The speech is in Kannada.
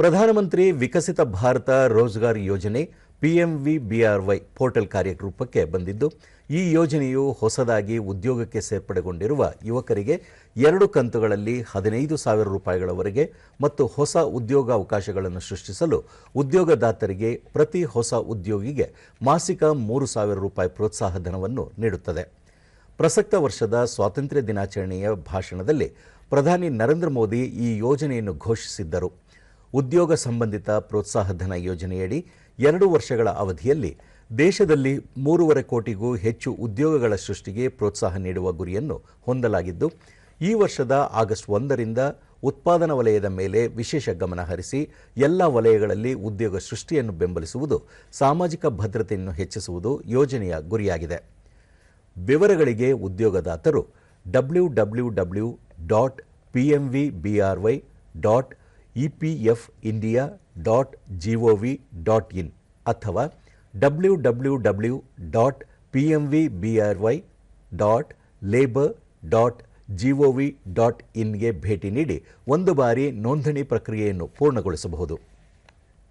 ಪ್ರಧಾನಮಂತ್ರಿ ವಿಕಸಿತ ಭಾರತ ರೋಜ್ಗಾರ್ ಯೋಜನೆ ಪಿಎಂವಿಬಿಆರ್ವೈ ಪೋರ್ಟಲ್ ಕಾರ್ಯರೂಪಕ್ಕೆ ಬಂದಿದ್ದು, ಈ ಯೋಜನೆಯು ಹೊಸದಾಗಿ ಉದ್ಯೋಗಕ್ಕೆ ಸೇರ್ಪಡೆಗೊಂಡಿರುವ ಯುವಕರಿಗೆ ಎರಡು ಕಂತುಗಳಲ್ಲಿ ಹದಿನೈದು ಸಾವಿರ ರೂಪಾಯಿಗಳವರೆಗೆ ಮತ್ತು ಹೊಸ ಉದ್ಯೋಗ ಅವಕಾಶಗಳನ್ನು ಸೃಷ್ಟಿಸಲು ಉದ್ಯೋಗದಾತರಿಗೆ ಪ್ರತಿ ಹೊಸ ಉದ್ಯೋಗಿಗೆ ಮಾಸಿಕ ಮೂರು ಸಾವಿರ ರೂಪಾಯಿ ಪ್ರೋತ್ಸಾಹ ಧನವನ್ನು ನೀಡುತ್ತದೆ. ಪ್ರಸಕ್ತ ವರ್ಷದ ಸ್ವಾತಂತ್ರ್ಯ ದಿನಾಚರಣೆಯ ಭಾಷಣದಲ್ಲಿ ಪ್ರಧಾನಿ ನರೇಂದ್ರ ಮೋದಿ ಈ ಯೋಜನೆಯನ್ನು ಘೋಷಿಸಿದ್ದರು. ಉದ್ಯೋಗ ಸಂಬಂಧಿತ ಪ್ರೋತ್ಸಾಹಧನ ಯೋಜನೆಯಡಿ ಎರಡು ವರ್ಷಗಳ ಅವಧಿಯಲ್ಲಿ ದೇಶದಲ್ಲಿ ಮೂರುವರೆ ಕೋಟಿಗೂ ಹೆಚ್ಚು ಉದ್ಯೋಗಗಳ ಸೃಷ್ಟಿಗೆ ಪ್ರೋತ್ಸಾಹ ನೀಡುವ ಗುರಿಯನ್ನು ಹೊಂದಲಾಗಿದ್ದು, ಈ ವರ್ಷದ ಆಗಸ್ಟ್ ಒಂದರಿಂದ ಉತ್ಪಾದನಾ ವಲಯದ ಮೇಲೆ ವಿಶೇಷ ಗಮನ ಹರಿಸಿ ಎಲ್ಲ ವಲಯಗಳಲ್ಲಿ ಉದ್ಯೋಗ ಸೃಷ್ಟಿಯನ್ನು ಬೆಂಬಲಿಸುವುದು, ಸಾಮಾಜಿಕ ಭದ್ರತೆಯನ್ನು ಹೆಚ್ಚಿಸುವುದು ಯೋಜನೆಯ ಗುರಿಯಾಗಿದೆ. ವಿವರಗಳಿಗೆ ಉದ್ಯೋಗದಾತರು W W W dot P M V B Y dot E P F India dot G O V dot in ಅಥವಾ W W W dot P M V B R Y dot labour dot G O V dot ಇನ್ಗೆ ಭೇಟಿ ನೀಡಿ ಒಂದು ಬಾರಿ ನೋಂದಣಿ ಪ್ರಕ್ರಿಯೆಯನ್ನು ಪೂರ್ಣಗೊಳಿಸಬಹುದು.